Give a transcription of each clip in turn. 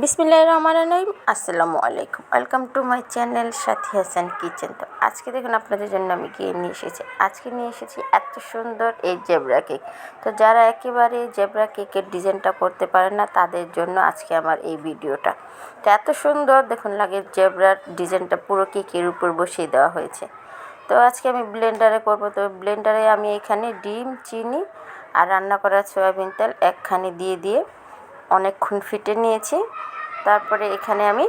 বিসমিল্লাহ রহমান রহিম। আসসালামু আলাইকুম। Welcome to my channel Sathi Hasan kitchen তো আজকে দেখুন আপনাদের জন্য আমি কি নিয়ে এসেছি। আজকে নিয়ে এসেছি এত সুন্দর এই জেবরা কেক তো যারা একেবারে জেবরা কেকের ডিজাইনটা করতে পারে না, তাদের জন্য আজকে আমার এই ভিডিওটা তো এত সুন্দর দেখুন লাগে জেবরার ডিজাইনটা পুরো কেকের উপর বসিয়ে দেওয়া হয়েছে। তো আজকে আমি ব্লেন্ডারে করব। তো ব্লেন্ডারে আমি এখানে ডিম, চিনি আর রান্না করা সয়াবিন তেল একখানি দিয়ে দিয়ে অনেকক্ষণ ফিটে নিয়েছি। তারপরে এখানে আমি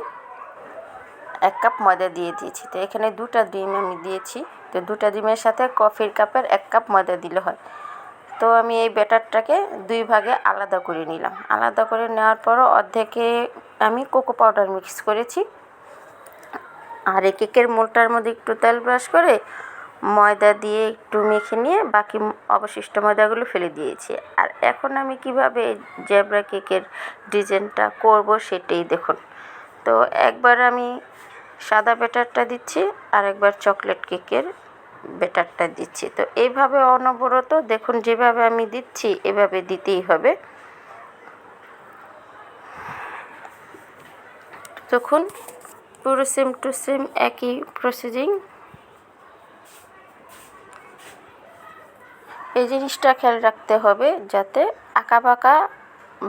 এক কাপ ময়দা দিয়ে দিয়েছি। তো এখানে দুটা ডিম আমি দিয়েছি। তো দুটা ডিমের সাথে কফির কাপের এক কাপ ময়দা দিলে হয়। তো আমি এই ব্যাটারটাকে দুই ভাগে আলাদা করে নিলাম। আলাদা করে নেওয়ার পরও অর্ধেকে আমি কোকো পাউডার মিক্স করেছি। আর এই কেকের মোলটার মধ্যে একটু তেল ব্রাশ করে ময়দা দিয়ে একটু মেখে নিয়ে বাকি অবশিষ্ট ময়দাগুলো ফেলে দিয়েছি। আর এখন আমি কীভাবে জেব্রা কেকের ডিজাইনটা করব সেটাই দেখুন। তো একবার আমি সাদা ব্যাটারটা দিচ্ছি, আর একবার চকলেট কেকের ব্যাটারটা দিচ্ছি। তো এইভাবে অনবরত দেখুন যেভাবে আমি দিচ্ছি, এভাবে দিতেই হবে। তখন পুরো সেম টু সেম একই প্রসিজিং এই জিনিসটা খেয়াল রাখতে হবে যাতে আঁকা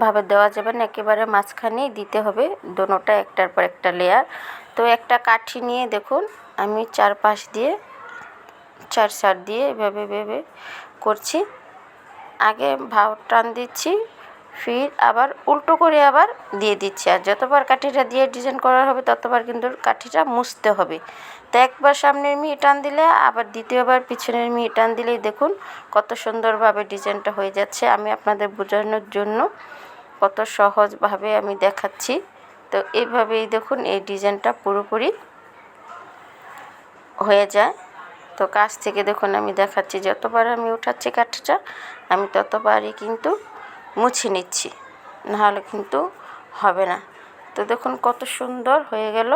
ভাবে দেওয়া যাবে না, একেবারে মাঝখানেই দিতে হবে দোনোটা, একটার পর একটা লেয়ার তো একটা কাঠি নিয়ে দেখুন, আমি চার পাশ দিয়ে, চার সার দিয়ে এভাবে ভেবে করছি। আগে ভাও টান দিচ্ছি ফির আবার উল্টো করে আবার দিয়ে দিচ্ছি। আর যতবার কাঠিটা দিয়ে ডিজাইন করা হবে, ততবার কিন্তু কাঠিটা মুছতে হবে। তো একবার সামনের মিহি টান দিলে, আবার দ্বিতীয়বার পিছনের মিহি টান দিলেই দেখুন কত সুন্দরভাবে ডিজাইনটা হয়ে যাচ্ছে। আমি আপনাদের বোঝানোর জন্য কত সহজভাবে আমি দেখাচ্ছি। তো এইভাবেই দেখুন এই ডিজাইনটা পুরোপুরি হয়ে যায়। তো কাছ থেকে দেখুন আমি দেখাচ্ছি, যতবার আমি উঠাচ্ছি কাঠিটা, আমি ততবারই কিন্তু মুছে নিচ্ছি। নাহলে কিন্তু হবে না। তো দেখুন কত সুন্দর হয়ে গেল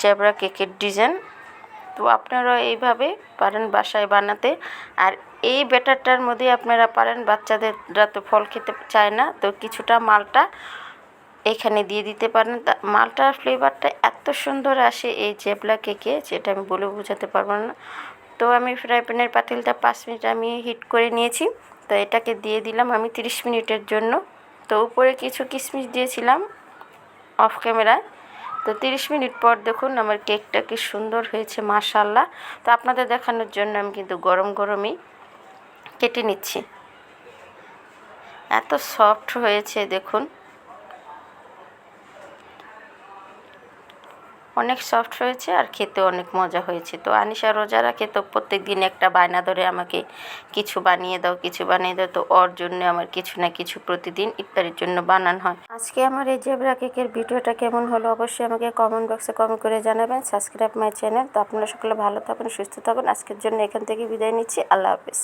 জেবরা কেকের ডিজাইন। তো আপনারা এইভাবে পারেন বাসায় বানাতে। আর এই ব্যাটারটার মধ্যে আপনারা পারেন বাচ্চাদেররা তো ফল খেতে চায় না। তো কিছুটা মালটা এখানে দিয়ে দিতে পারেন। মালটার ফ্লেভারটা এত সুন্দর আসে এই জেবলা কেকে যেটা আমি বলে বোঝাতে পারব না। তো আমি ফ্রাই প্যানের পাতিলটা পাঁচ মিনিট আমি হিট করে নিয়েছি। তো এটাকে দিয়ে দিলাম আমি তিরিশ মিনিটের জন্য। তো উপরে কিছু কিশমিশ দিয়েছিলাম অফ ক্যামেরায়। তো তিরিশ মিনিট পর দেখুন আমার কেকটা কি সুন্দর হয়েছে মাশাল্লাহ তো আপনাদের দেখানোর জন্য আমি কিন্তু গরম গরমই কেটে নিচ্ছি। এত সফট হয়েছে দেখুন। অনেক সফট হয়েছে আর খেতে অনেক মজা হয়েছে। তো আনিশা রোজা রাখে তো প্রত্যেক দিন একটা বায়না ধরে আমাকে কিছু বানিয়ে দাও, কিছু বানিয়ে দাও, তো ওর জন্য আমার কিছু না কিছু প্রতিদিন ইফতারের জন্য বানানো হয়। আজকে আমার এই জেবরা কেকের ভিডিওটা কেমন হলো অবশ্যই আমাকে কমেন্ট বক্সে কমেন্ট করে জানাবেন। সাবস্ক্রাইব মাই চ্যানেল তো আপনারা সকলে ভালো থাকুন, সুস্থ থাকুন। আজকের জন্য এখান থেকে বিদায় নিচ্ছি। আল্লাহ হাফিজ।